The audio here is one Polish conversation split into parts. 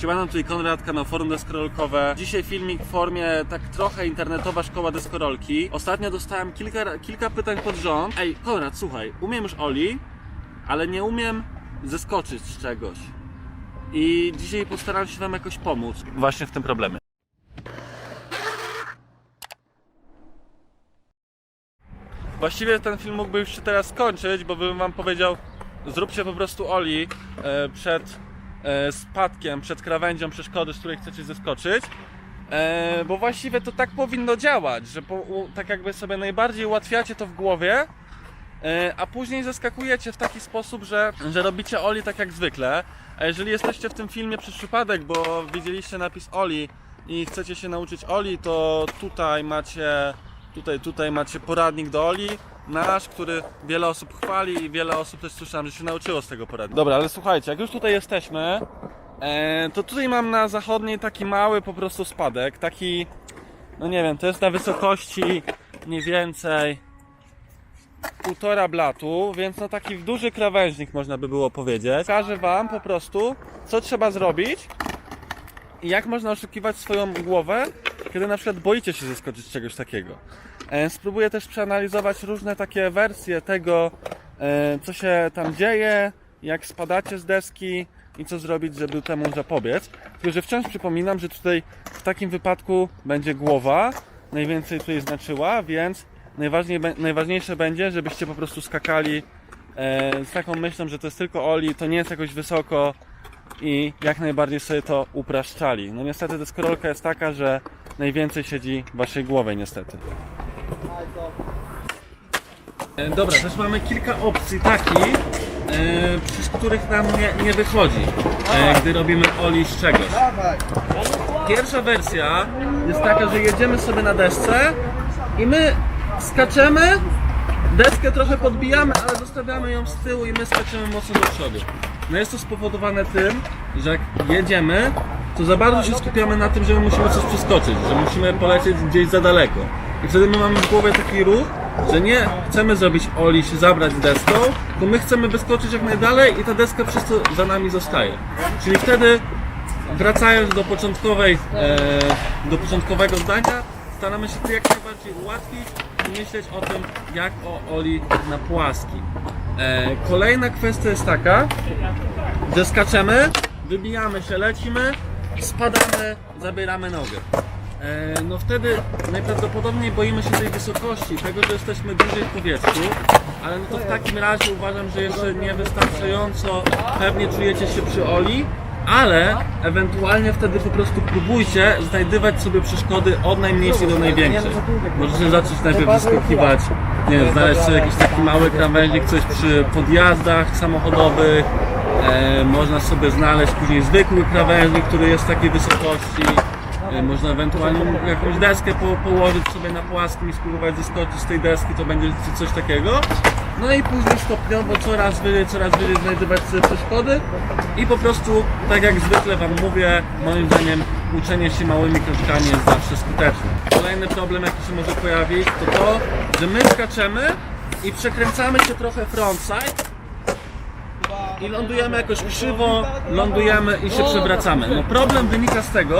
Siemano, tutaj Konrad, kanał Forum Deskorolkowe. Dzisiaj filmik w formie tak trochę internetowa szkoła deskorolki. Ostatnio dostałem kilka, kilka pytań pod rząd. Ej, Konrad, słuchaj, umiem już Oli, ale nie umiem zeskoczyć z czegoś. I dzisiaj postaram się Wam jakoś pomóc właśnie w tym problemie. Właściwie ten film mógłby już się teraz skończyć, bo bym wam powiedział, zróbcie po prostu Oli e, przed spadkiem, przed krawędzią przeszkody, z której chcecie zeskoczyć. E, bo właściwie to tak powinno działać, że po, u, tak jakby sobie najbardziej ułatwiacie to w głowie, e, a później zeskakujecie w taki sposób, że, że robicie Oli tak jak zwykle. A jeżeli jesteście w tym filmie przez przypadek, bo widzieliście napis Oli i chcecie się nauczyć Oli, to tutaj macie Tutaj, tutaj macie poradnik do Oli, nasz, który wiele osób chwali i wiele osób też słyszałem, że się nauczyło z tego poradnika. Dobra, ale słuchajcie, jak już tutaj jesteśmy, e, to tutaj mam na zachodniej taki mały po prostu spadek, taki, no nie wiem, to jest na wysokości mniej więcej półtora blatu, więc no taki duży krawężnik można by było powiedzieć. Pokażę wam po prostu, co trzeba zrobić i jak można oszukiwać swoją głowę, kiedy na przykład boicie się zeskoczyć z czegoś takiego. E, Spróbuję też przeanalizować różne takie wersje tego, e, co się tam dzieje, jak spadacie z deski i co zrobić, żeby temu zapobiec. Tylko, że wciąż przypominam, że tutaj w takim wypadku będzie głowa, najwięcej tutaj znaczyła, więc najważniejsze będzie, żebyście po prostu skakali e, z taką myślą, że to jest tylko Oli, to nie jest jakoś wysoko, i jak najbardziej sobie to upraszczali. No niestety deskorolka jest taka, że najwięcej siedzi w waszej głowie niestety. E, Dobra, też mamy kilka opcji takich, e, przez których nam nie, nie wychodzi, e, gdy robimy oli z czegoś. Pierwsza wersja jest taka, że jedziemy sobie na desce i my skaczemy, deskę trochę podbijamy, ale zostawiamy ją z tyłu i my skaczemy mocno do przodu. No jest to spowodowane tym, że jak jedziemy, to za bardzo się skupiamy na tym, że my musimy coś przeskoczyć, że musimy polecieć gdzieś za daleko. I wtedy my mamy w głowie taki ruch, że nie chcemy zrobić oli, się zabrać deską, tylko my chcemy wyskoczyć jak najdalej i ta deska przez to za nami zostaje. Czyli wtedy wracając do początkowej, e, do początkowego zdania, staramy się to jak najbardziej ułatwić i myśleć o tym, jak o Oli na płaski. E, kolejna kwestia jest taka, że skaczemy, wybijamy się, lecimy, spadamy, zabieramy nogę. E, no wtedy najprawdopodobniej boimy się tej wysokości, tego, że jesteśmy bliżej w powietrzu, ale no to w takim razie uważam, że jeszcze niewystarczająco pewnie czujecie się przy Oli, ale ewentualnie wtedy po prostu próbujcie znajdywać sobie przeszkody od najmniejszej do największej. Możecie zacząć najpierw wyskakiwać, nie wiem, znaleźć sobie jakiś taki mały krawężnik, coś przy podjazdach samochodowych, e, można sobie znaleźć później zwykły krawężnik, który jest takiej wysokości, można ewentualnie jakąś deskę po, położyć sobie na płaskim i spróbować zeskoczyć z tej deski, to będzie coś takiego. No i później stopniowo coraz wyżej, coraz wyżej znajdywać sobie przeszkody i po prostu, tak jak zwykle Wam mówię, moim zdaniem uczenie się małymi kroczkami jest zawsze skuteczne. Kolejny problem, jaki się może pojawić, to to, że my skaczemy i przekręcamy się trochę frontside i lądujemy jakoś krzywo, lądujemy i się przewracamy. No problem wynika z tego,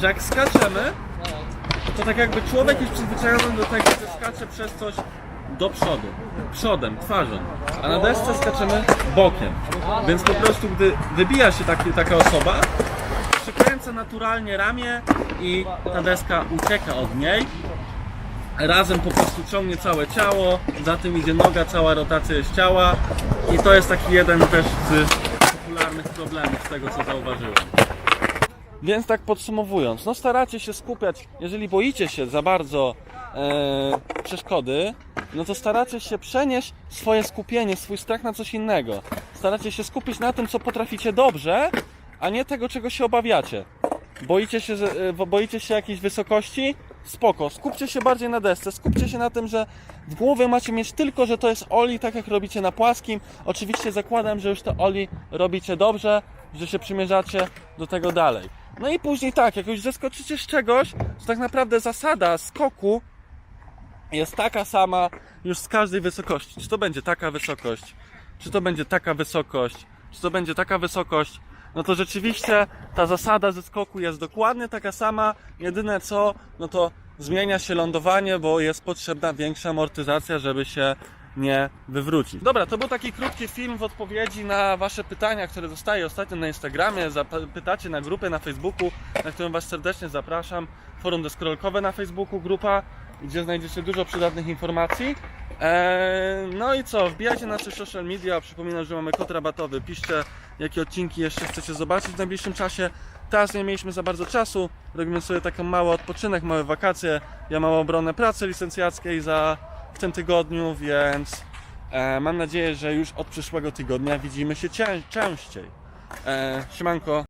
że jak skaczemy, to tak jakby człowiek jest przyzwyczajony do tego, że skacze przez coś do przodu, przodem, twarzą, a na desce skaczemy bokiem. Więc po prostu, gdy wybija się taki, taka osoba, przykręca naturalnie ramię i ta deska ucieka od niej. Razem po prostu ciągnie całe ciało, za tym idzie noga, cała rotacja jest ciała i to jest taki jeden też z popularnych problemów z tego co zauważyłem. Więc tak podsumowując, no staracie się skupiać, jeżeli boicie się za bardzo e, przeszkody, no to staracie się przenieść swoje skupienie, swój strach na coś innego. Staracie się skupić na tym, co potraficie dobrze, a nie tego, czego się obawiacie. Boicie się, że- e, bo- boicie się jakiejś wysokości? Spoko, skupcie się bardziej na desce, skupcie się na tym, że w głowie macie mieć tylko, że to jest Oli, tak jak robicie na płaskim. Oczywiście zakładam, że już to Oli robicie dobrze, że się przymierzacie do tego dalej. No i później tak, jak już zeskoczycie z czegoś, to tak naprawdę zasada skoku jest taka sama już z każdej wysokości. Czy to będzie taka wysokość, czy to będzie taka wysokość, czy to będzie taka wysokość, no to rzeczywiście ta zasada ze skoku jest dokładnie taka sama. Jedyne co, no to zmienia się lądowanie, bo jest potrzebna większa amortyzacja, żeby się nie wywrócić. Dobra, to był taki krótki film w odpowiedzi na Wasze pytania, które dostaję ostatnio na Instagramie. Pytacie na grupę na Facebooku, na którą Was serdecznie zapraszam. Forum deskorolkowe na Facebooku, grupa, gdzie znajdziecie dużo przydatnych informacji. Eee, no i co, wbijajcie na nasze social media. Przypominam, że mamy kod rabatowy. Piszcie, jakie odcinki jeszcze chcecie zobaczyć w najbliższym czasie. Teraz nie mieliśmy za bardzo czasu. Robimy sobie taki mały odpoczynek, małe wakacje. Ja mam obronę pracy licencjackiej za w tym tygodniu, więc e, mam nadzieję, że już od przyszłego tygodnia widzimy się częściej. E, siemanko.